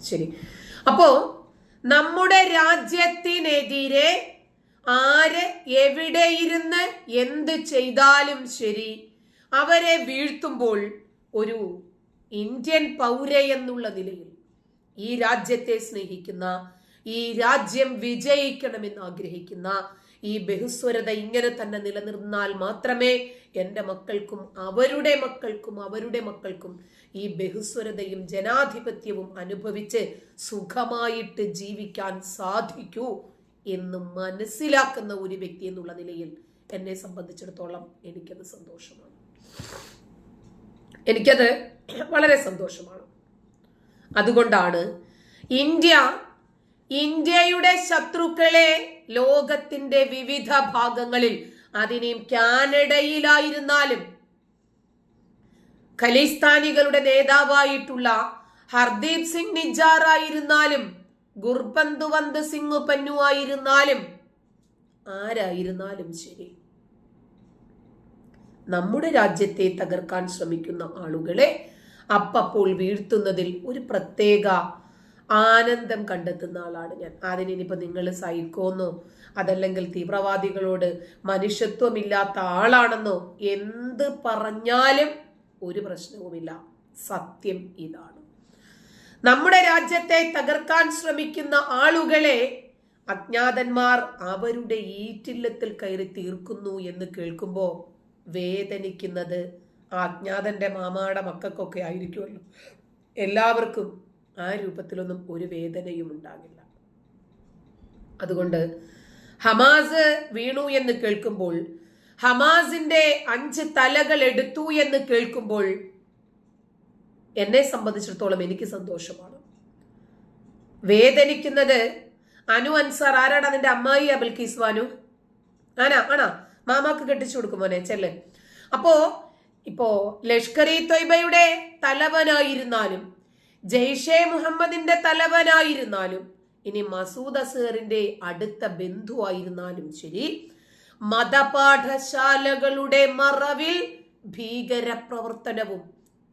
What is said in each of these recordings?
ശരി. അപ്പോ നമ്മുടെ രാജ്യത്തിനെതിരെ ആര് എവിടെ ഇരുന്ന് എന്ത് ചെയ്താലും ശരി അവരെ വീഴ്ത്തുമ്പോൾ ഒരു ഇന്ത്യൻ പൗര എന്നുള്ള നിലയിൽ ഈ രാജ്യത്തെ സ്നേഹിക്കുന്ന ഈ രാജ്യം വിജയിക്കണമെന്ന് ആഗ്രഹിക്കുന്ന ഈ ബഹുസ്വരത ഇങ്ങനെ തന്നെ നിലനിർന്നാൽ മാത്രമേ എന്റെ മക്കൾക്കും അവരുടെ മക്കൾക്കും അവരുടെ മക്കൾക്കും ഈ ബഹുസ്വരതയും ജനാധിപത്യവും അനുഭവിച്ച് സുഖമായിട്ട് ജീവിക്കാൻ സാധിക്കൂ എന്ന് മനസ്സിലാക്കുന്ന ഒരു വ്യക്തി എന്നുള്ള നിലയിൽ എന്നെ സംബന്ധിച്ചിടത്തോളം എനിക്കത് സന്തോഷമാണ്. എനിക്കത് വളരെ സന്തോഷമാണ്. അതുകൊണ്ടാണ് ഇന്ത്യ ഇന്ത്യയുടെ ശത്രുക്കളെ ലോകത്തിന്റെ വിവിധ ഭാഗങ്ങളിൽ അതിനെയും കാനഡയിലായിരുന്നാലും ഖലിസ്ഥാനികളുടെ നേതാവായിട്ടുള്ള ഹർദീപ് സിംഗ് നിജാർ ആയിരുന്നാലും ഗുർബന്തുവന്ത് സിംഗ് പന്നു ആയിരുന്നാലും ആരായിരുന്നാലും ശരി. നമ്മുടെ രാജ്യത്തെ തകർക്കാൻ ശ്രമിക്കുന്ന ആളുകളെ അപ്പപ്പോൾ വീഴ്ത്തുന്നതിൽ ഒരു പ്രത്യേക ആനന്ദം കണ്ടെത്തുന്ന ആളാണ് ഞാൻ. അതിന് ഇനിയിപ്പോൾ നിങ്ങൾ സൈക്കോന്നോ അതല്ലെങ്കിൽ തീവ്രവാദികളോട് മനുഷ്യത്വമില്ലാത്ത ആളാണെന്നോ എന്ത് പറഞ്ഞാലും ഒരു പ്രശ്നവുമില്ല. സത്യം ഇതാണ്. നമ്മുടെ രാജ്യത്തെ തകർക്കാൻ ശ്രമിക്കുന്ന ആളുകളെ അജ്ഞാതന്മാർ അവരുടെ ഈറ്റില്ലത്തിൽ കയറി തീർക്കുന്നു എന്ന് കേൾക്കുമ്പോൾ വേദനിക്കുന്നത് ആ അജ്ഞാതന്റെ മാമാടെ മക്കൾക്കൊക്കെ ആയിരിക്കുമല്ലോ. എല്ലാവർക്കും ആ രൂപത്തിലൊന്നും ഒരു വേദനയും ഉണ്ടാകില്ല. അതുകൊണ്ട് ഹമാസ് വീണു എന്ന് കേൾക്കുമ്പോൾ ഹമാസിന്റെ അഞ്ച് തലകൾ എടുത്തു എന്ന് കേൾക്കുമ്പോൾ എന്നെ സംബന്ധിച്ചിടത്തോളം എനിക്ക് സന്തോഷമാണ്. വേദനിക്കുന്നത് അനു അൻസാർ ആരാടാ നിന്റെ അമ്മായി അബൽക്കീസ് വാനു? ആനാ ആണാ മാമാക്ക് കെട്ടിച്ചു കൊടുക്കും മോനെ ചെല്ല്. അപ്പോ ഇപ്പോ ലഷ്കർ ഇ തൊയ്ബയുടെ തലവനായിരുന്നാലും ജെയ്ഷെ മുഹമ്മദിന്റെ തലവനായിരുന്നാലും ഇനി മസൂദ് അസറിന്റെ അടുത്ത ബന്ധുവായിരുന്നാലും ശരി മതപാഠശാലകളുടെ മറവിൽ ഭീകര പ്രവർത്തനവും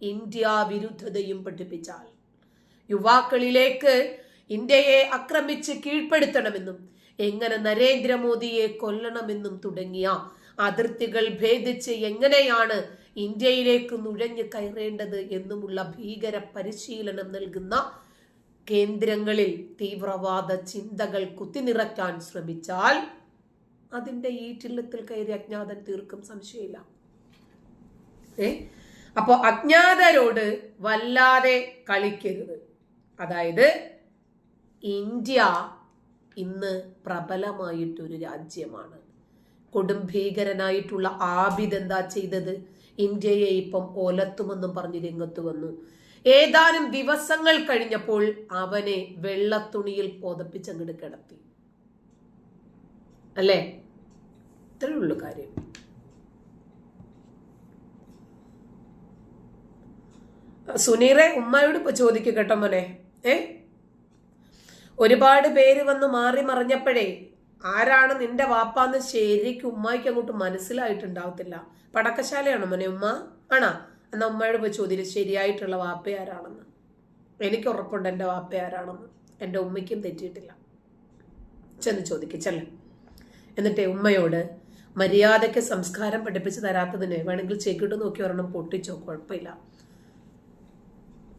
ഇന്ത്യ വിരുദ്ധതയും പഠിപ്പിച്ചാൽ യുവാക്കളിലേക്ക് ഇന്ത്യയെ ആക്രമിച്ച് കീഴ്പ്പെടുത്തണമെന്നും എങ്ങനെ നരേന്ദ്രമോദിയെ കൊല്ലണമെന്നും തുടങ്ങിയ അതിർത്തികൾ ഭേദിച്ച് എങ്ങനെയാണ് ഇന്ത്യയിലേക്ക് നുഴഞ്ഞു കയറേണ്ടത് എന്നുമുള്ള ഭീകര പരിശീലനം നൽകുന്ന കേന്ദ്രങ്ങളിൽ തീവ്രവാദ ചിന്തകൾ കുത്തിനിറക്കാൻ ശ്രമിച്ചാൽ അതിന്റെ ഈറ്റില്ലത്തിൽ കയറി അജ്ഞാതൻ തീർക്കും സംശയമില്ല. ഏ? അപ്പോൾ അജ്ഞാതരോട് വല്ലാതെ കളിക്കരുത്. അതായത് ഇന്ത്യ ഇന്ന് പ്രബലമായിട്ടൊരു രാജ്യമാണ്. കൊടും ഭീകരനായിട്ടുള്ള ആബിദ് എന്താ ചെയ്തത്? ഇന്ത്യയെ ഇപ്പം ഒലത്തുമെന്നും പറഞ്ഞ് രംഗത്ത് വന്നു. ഏതാനും ദിവസങ്ങൾ കഴിഞ്ഞപ്പോൾ അവനെ വെള്ളത്തുണിയിൽ പോതപ്പിച്ചങ്ങോട്ട് കിടത്തി. അല്ലേ? ഇത്രയേ ഉള്ളൂ കാര്യം. സുനീറെ ഉമ്മയോട് ഇപ്പൊ ചോദിക്കുക കേട്ടോ മോനെ. ഏ? ഒരുപാട് പേര് വന്ന് മാറി മറിഞ്ഞപ്പോഴേ ആരാണ് നിന്റെ വാപ്പാന്ന് ശരിക്കും ഉമ്മായിക്ക് അങ്ങോട്ട് മനസ്സിലായിട്ടുണ്ടാവത്തില്ല. പടക്കശാലയാണോ മോനെ ഉമ്മ? ആണാ? എന്നാ ഉമ്മയോട് പോയി ചോദ്യം ശരിയായിട്ടുള്ള വാപ്പ ആരാണെന്ന്? എനിക്ക് ഉറപ്പുണ്ട് എന്റെ വാപ്പ ആരാണെന്ന്. എന്റെ ഉമ്മയ്ക്കും തെറ്റിയിട്ടില്ല. ചെന്ന് ചോദിക്കല്ല എന്നിട്ടേ ഉമ്മയോട് മര്യാദയ്ക്ക് സംസ്കാരം പഠിപ്പിച്ച് തരാത്തതിന് വേണമെങ്കിൽ ചെക്കിട്ട് നോക്കി ഒരെണ്ണം പൊട്ടിച്ചോ കുഴപ്പമില്ല.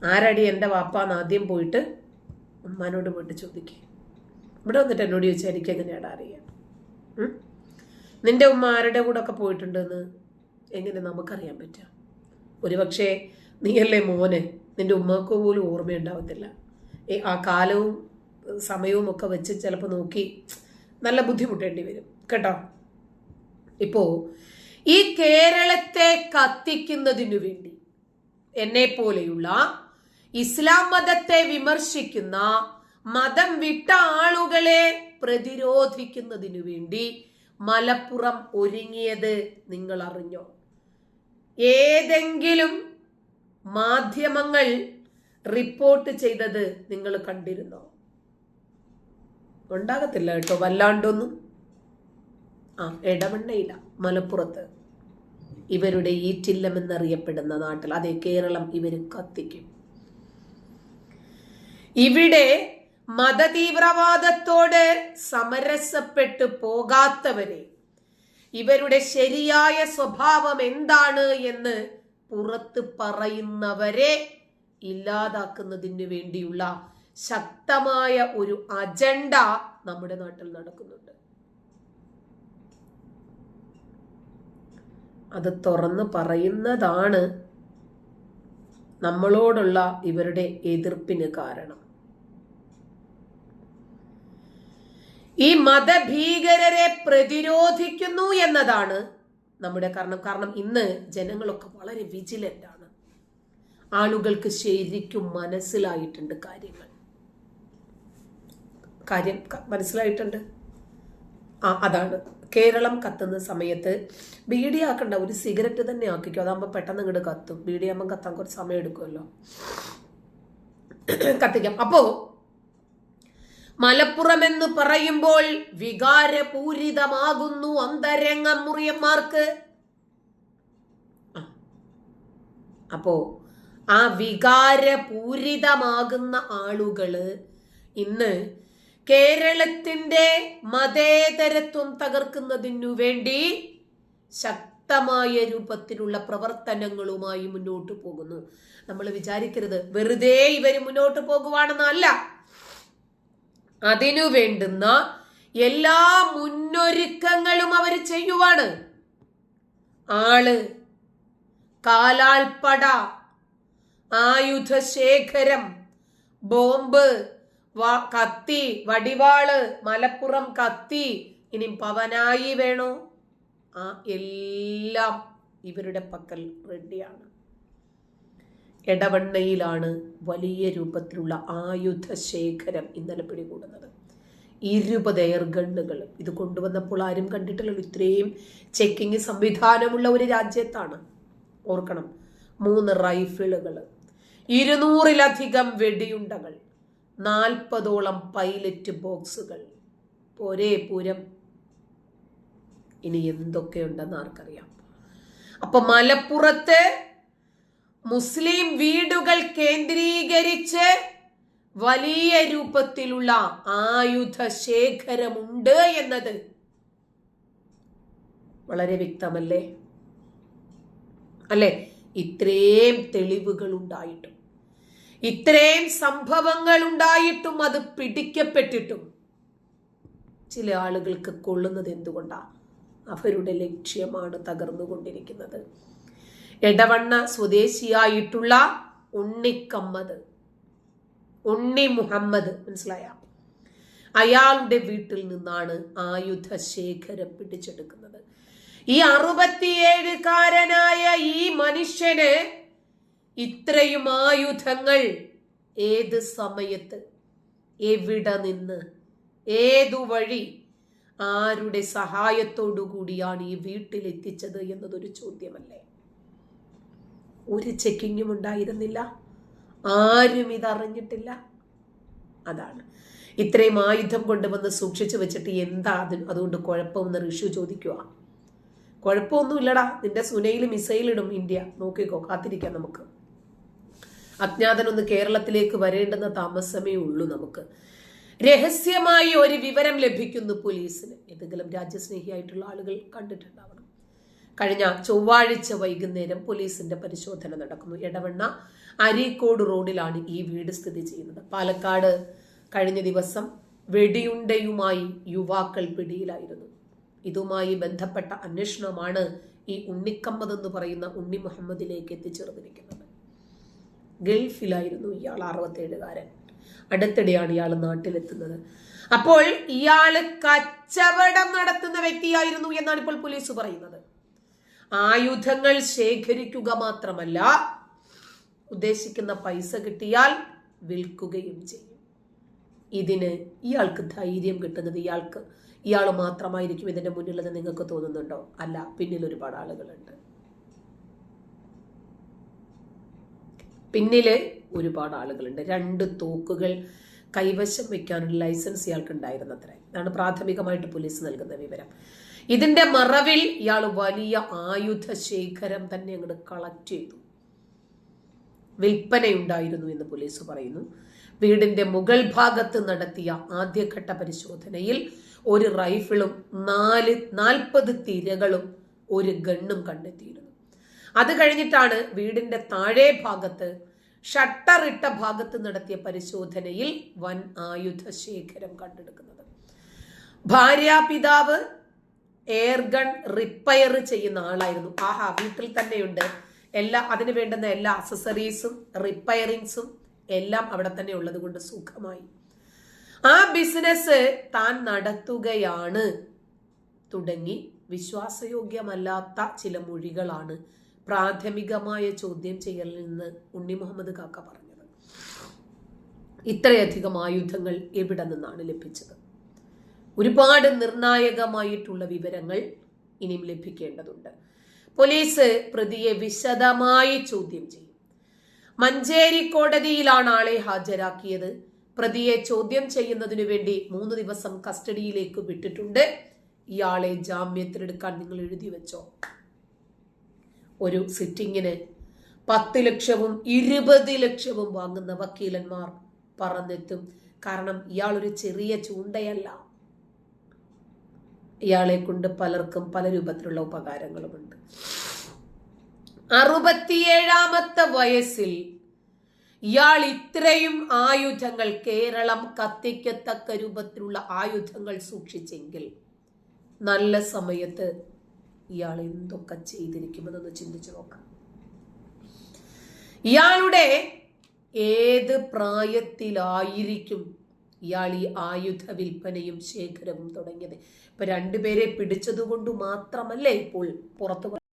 ആരടി എന്റെ വാപ്പാന്ന് ആദ്യം പോയിട്ട് ഉമ്മാനോട് പോയിട്ട് ചോദിക്കേ. ഇവിടെ വന്നിട്ട് എന്നോട് ചോദിച്ചാൽ എനിക്ക് എങ്ങനെയാണ് അറിയാം? നിന്റെ ഉമ്മ ആരുടെ കൂടെ ഒക്കെ പോയിട്ടുണ്ടെന്ന് എങ്ങനെ നമുക്കറിയാൻ പറ്റുക ഒരുപക്ഷെ നീയല്ലേ മോന്? നിന്റെ ഉമ്മക്ക് പോലും ഓർമ്മയുണ്ടാവത്തില്ല. ആ കാലവും സമയവും ഒക്കെ വെച്ച് ചിലപ്പോൾ നോക്കി നല്ല ബുദ്ധിമുട്ടേണ്ടി വരും. കേട്ടോ? ഇപ്പോ ഈ കേരളത്തെ കത്തിക്കുന്നതിനു വേണ്ടി എന്നെ പോലെയുള്ള ഇസ്ലാം മതത്തെ വിമർശിക്കുന്ന മതം വിട്ട ആളുകളെ പ്രതിരോധിക്കുന്നതിനു വേണ്ടി മലപ്പുറം ഒരുങ്ങിയത് നിങ്ങൾ അറിഞ്ഞോ? ഏതെങ്കിലും മാധ്യമങ്ങൾ റിപ്പോർട്ട് ചെയ്തത് നിങ്ങൾ കണ്ടിരുന്നോ? ഉണ്ടാകത്തില്ല കേട്ടോ വല്ലാണ്ടൊന്നും. ആ ഇടമണ്ണയില്ല മലപ്പുറത്ത്. ഇവരുടെ ഈറ്റില്ലം എന്നറിയപ്പെടുന്ന നാട്ടിൽ അതേ കേരളം ഇവർ കത്തിക്കും. ഇവിടെ മതതീവ്രവാദത്തോട് സമരസപ്പെട്ടു പോകാത്തവരെ ഇവരുടെ ശരിയായ സ്വഭാവം എന്താണ് എന്ന് പുറത്ത് പറയുന്നവരെ ഇല്ലാതാക്കുന്നതിന് വേണ്ടിയുള്ള ശക്തമായ ഒരു അജണ്ട നമ്മുടെ നാട്ടിൽ നടക്കുന്നുണ്ട്. അത് തുറന്ന് പറയുന്നതാണ് നമ്മളോടുള്ള ഇവരുടെ എതിർപ്പിന് കാരണം. ഈ മതഭീകരരെ പ്രതിരോധിക്കുന്നു എന്നതാണ് നമ്മുടെ കാരണം. കാരണം ഇന്ന് ജനങ്ങളൊക്കെ വളരെ വിജിലന്റ് ആണ്. ആളുകൾക്ക് ശരിക്കും മനസ്സിലായിട്ടുണ്ട് കാര്യങ്ങൾ. കാര്യം മനസ്സിലായിട്ടുണ്ട്? ആ അതാണ്. കേരളം കത്തുന്ന സമയത്ത് ബീഡി ആക്കണ്ട ഒരു സിഗരറ്റ് തന്നെ ആക്കിക്കോ. അതാകുമ്പോൾ പെട്ടെന്ന് ഇങ്ങോട്ട് കത്തും. ബീഡി ആകുമ്പോൾ കത്താൻ കുറച്ച് സമയം എടുക്കുമല്ലോ. കത്തിക്കാം. അപ്പോ മലപ്പുറം എന്ന് പറയുമ്പോൾ വികാരപൂരിതമാകുന്നു അന്തരംഗ മുറിയന്മാർക്ക്. അപ്പോ ആ വികാരപൂരിതമാകുന്ന ആളുകൾ ഇന്ന് കേരളത്തിന്റെ മതേതരത്വം തകർക്കുന്നതിനു വേണ്ടി ശക്തമായ രൂപത്തിലുള്ള പ്രവർത്തനങ്ങളുമായി മുന്നോട്ട് പോകുന്നു. നമ്മൾ വിചാരിക്കരുത് വെറുതെ ഇവർ മുന്നോട്ട് പോകുവാണെന്നല്ല. അതിനു വേണ്ടുന്ന എല്ലാ മുന്നൊരുക്കങ്ങളും അവർ ചെയ്യുവാണ്. ആൾ കാലാൾപ്പട ആയുധശേഖരം ബോംബ് കത്തി വടിവാൾ മലപ്പുറം കത്തി ഇനി പവനായി വേണോ? ആ എല്ലാം ഇവരുടെ പക്കൽ റെഡിയാണ് എടവണ്ണയിലാണ് വലിയ രൂപത്തിലുള്ള ആയുധ ശേഖരം ഇന്നലെ പിടികൂടുന്നത്. ഇരുപത് എയർ ഗണ്ണുകൾ ഇത് കൊണ്ടുവന്നപ്പോൾ ആരും കണ്ടിട്ടില്ല ഇത്രയും ചെക്കിങ് സംവിധാനമുള്ള ഒരു രാജ്യത്താണ്. ഓർക്കണം മൂന്ന് റൈഫിളുകൾ ഇരുന്നൂറിലധികം വെടിയുണ്ടകൾ. നാൽപ്പതോളം പൈലറ്റ് ബോക്സുകൾ. പോരേ പൂരം. ഇനി എന്തൊക്കെയുണ്ടെന്ന് ആർക്കറിയാം. അപ്പൊ മലപ്പുറത്ത് മുസ്ലിം വീടുകൾ കേന്ദ്രീകരിച്ച് വലിയ രൂപത്തിലുള്ള ആയുധ ശേഖരമുണ്ട് എന്നത് വളരെ വ്യക്തമല്ലേ? അല്ലെ? ഇത്രയും തെളിവുകൾ ഉണ്ടായിട്ടും ഇത്രയും സംഭവങ്ങൾ ഉണ്ടായിട്ടും അത് പിടിക്കപ്പെട്ടിട്ടും ചില ആളുകൾക്ക് കൊള്ളുന്നത് എന്തുകൊണ്ടാണ് അവരുടെ ലക്ഷ്യമാണ് തകർന്നുകൊണ്ടിരിക്കുന്നത്. എടവണ്ണ സ്വദേശിയായിട്ടുള്ള ഉണ്ണിക്കമ്മദ്. ഉണ്ണി മുഹമ്മദ് മനസ്സിലായ? അയാളുടെ വീട്ടിൽ നിന്നാണ് ആയുധ ശേഖരം പിടിച്ചെടുക്കുന്നത്. ഈ അറുപത്തിയേഴുകാരനായ ഈ മനുഷ്യന് ഇത്രയും ആയുധങ്ങൾ ഏത് സമയത്ത് എവിടെ നിന്ന് ഏതു വഴി ആരുടെ സഹായത്തോടു കൂടിയാണ് ഈ വീട്ടിലെത്തിച്ചത് എന്നതൊരു ചോദ്യമല്ലേ? ഒരു ചെക്കിങ്ങും ഉണ്ടായിരുന്നില്ല. ആരും ഇതറിഞ്ഞിട്ടില്ല അതാണ്. ഇത്രയും ആയുധം കൊണ്ടുവന്ന് സൂക്ഷിച്ചു വെച്ചിട്ട് എന്താ അതിന്? അതുകൊണ്ട് കുഴപ്പമെന്ന് ഋഷു ചോദിക്കുക. കുഴപ്പമൊന്നുമില്ലടാ. നിന്റെ സുനയിൽ മിസൈലിടും ഇന്ത്യ. നോക്കിക്കോ കാത്തിരിക്കാം നമുക്ക്. അജ്ഞാതനൊന്ന് കേരളത്തിലേക്ക് വരേണ്ടെന്ന താമസമേ ഉള്ളൂ നമുക്ക്. രഹസ്യമായി ഒരു വിവരം ലഭിക്കുന്നു പോലീസിന്. ഏതെങ്കിലും രാജ്യസ്നേഹിയായിട്ടുള്ള ആളുകൾ കണ്ടിട്ടുണ്ടാവണം. കഴിഞ്ഞ ചൊവ്വാഴ്ച വൈകുന്നേരം പോലീസിന്റെ പരിശോധന നടക്കുന്നു. എടവണ്ണ അരീക്കോട് റോഡിലാണ് ഈ വീട് സ്ഥിതി ചെയ്യുന്നത്. പാലക്കാട് കഴിഞ്ഞ ദിവസം വെടിയുണ്ടയുമായി യുവാക്കൾ പിടിയിലായിരുന്നു. ഇതുമായി ബന്ധപ്പെട്ട അന്വേഷണമാണ് ഈ ഉണ്ണിക്കമ്മത് എന്ന് പറയുന്ന ഉണ്ണി മുഹമ്മദിലേക്ക് എത്തിച്ചേർന്നിരിക്കുന്നത്. ഗൾഫിലായിരുന്നു ഇയാൾ അറുപത്തേഴുകാരൻ. അടുത്തിടെയാണ് ഇയാൾ നാട്ടിലെത്തുന്നത്. അപ്പോൾ ഇയാൾ കച്ചവടം നടത്തുന്ന വ്യക്തിയായിരുന്നു എന്നാണ് ഇപ്പോൾ പോലീസ് പറയുന്നത്. ആയുധങ്ങൾ ശേഖരിക്കുക മാത്രമല്ല ഉദ്ദേശിക്കുന്ന പൈസ കിട്ടിയാൽ വിൽക്കുകയും ചെയ്യും. ഇതിന് ഇയാൾക്ക് ധൈര്യം കിട്ടുന്നത് ഇയാൾക്ക് ഇയാൾ മാത്രമായിരിക്കും ഇതിന്റെ മുന്നിലെന്ന് നിങ്ങൾക്ക് തോന്നുന്നുണ്ടോ? അല്ല പിന്നിൽ ഒരുപാട് ആളുകളുണ്ട്. പിന്നിൽ ഒരുപാട് ആളുകളുണ്ട്. രണ്ട് തോക്കുകൾ കൈവശം വെക്കാനുള്ള ലൈസൻസ് ഇയാൾക്ക് ഉണ്ടായിരുന്നത്രേ ഇതാണ് പ്രാഥമികമായിട്ട് പോലീസ് നൽകുന്ന വിവരം. ഇതിന്റെ മറവിൽ ഇയാൾ വലിയ ആയുധ ശേഖരം തന്നെ അങ്ങോട്ട് കളക്ട് ചെയ്തു. വിൽപ്പനയുണ്ടായിരുന്നു എന്ന് പോലീസ് പറയുന്നു. വീടിന്റെ മുകൾ ഭാഗത്ത് നടത്തിയ ആദ്യഘട്ട പരിശോധനയിൽ ഒരു റൈഫിളും നാല് നാൽപ്പത് തിരകളും ഒരു ഗണ്ണും കണ്ടെത്തിയിരുന്നു. അത് കഴിഞ്ഞിട്ടാണ് വീടിന്റെ താഴെ ഭാഗത്ത് ഷട്ടറിട്ട ഭാഗത്ത് നടത്തിയ പരിശോധനയിൽ വൻ ആയുധ ശേഖരം കണ്ടെടുക്കുന്നത്. ഭാര്യാപിതാവ് എയർഗൺ റിപ്പയർ ചെയ്യുന്ന ആളായിരുന്നു. ആഹാ വീട്ടിൽ തന്നെയുണ്ട്. എല്ലാ അതിന് വേണ്ടുന്ന എല്ലാ അസസറീസും റിപ്പയറിങ്സും എല്ലാം അവിടെ തന്നെ ഉള്ളത് കൊണ്ട് സുഖമായി. ആ ബിസിനസ് താൻ നടത്തുകയാണ്. തുടങ്ങി വിശ്വാസയോഗ്യമല്ലാത്ത ചില മൊഴികളാണ് പ്രാഥമികമായ ചോദ്യം ചെയ്യലിൽ നിന്ന് ഉണ്ണി മുഹമ്മദ് കാക്ക പറഞ്ഞത്. ഇത്രയധികം ആയുധങ്ങൾ എവിടെ നിന്നാണ് ലഭിച്ചത്? ഒരുപാട് നിർണായകമായിട്ടുള്ള വിവരങ്ങൾ ഇനിയും ലഭിക്കേണ്ടതുണ്ട്. പോലീസ് പ്രതിയെ വിശദമായി ചോദ്യം ചെയ്യും. മഞ്ചേരി കോടതിയിലാണ് ആളെ ഹാജരാക്കിയത്. പ്രതിയെ ചോദ്യം ചെയ്യുന്നതിനു വേണ്ടി മൂന്ന് ദിവസം കസ്റ്റഡിയിലേക്ക് വിട്ടിട്ടുണ്ട്. ഇയാളെ ജാമ്യത്തിലെടുക്കാൻ നിങ്ങൾ എഴുതി വെച്ചോ? ഒരു സിറ്റിങ്ങിന് പത്ത് ലക്ഷവും ഇരുപത് ലക്ഷവും വാങ്ങുന്ന വക്കീലന്മാർ പറന്നെത്തും. കാരണം ഇയാൾ ഒരു ചെറിയ ചൂണ്ടയല്ല. ഇയാളെ കൊണ്ട് പലർക്കും പല രൂപത്തിലുള്ള ഉപകാരങ്ങളുമുണ്ട്. അറുപത്തിയേഴാമത്തെ വയസ്സിൽ ഇയാൾ ഇത്രയും ആയുധങ്ങൾ കേരളം കത്തിക്കത്തക്ക രൂപത്തിലുള്ള ആയുധങ്ങൾ സൂക്ഷിച്ചെങ്കിൽ നല്ല സമയത്ത് ഇയാൾ എന്തൊക്കെ ചെയ്തിരിക്കുമെന്നൊന്ന് ചിന്തിച്ചു നോക്കാം. ഇയാളുടെ ഏത് പ്രായത്തിലായിരിക്കും ഇയാൾ ഈ ആയുധ വിൽപ്പനയും ശേഖരവും തുടങ്ങിയത്. ഇപ്പൊ രണ്ടുപേരെ പിടിച്ചതുകൊണ്ട് മാത്രമല്ലേ ഇപ്പോൾ പുറത്തു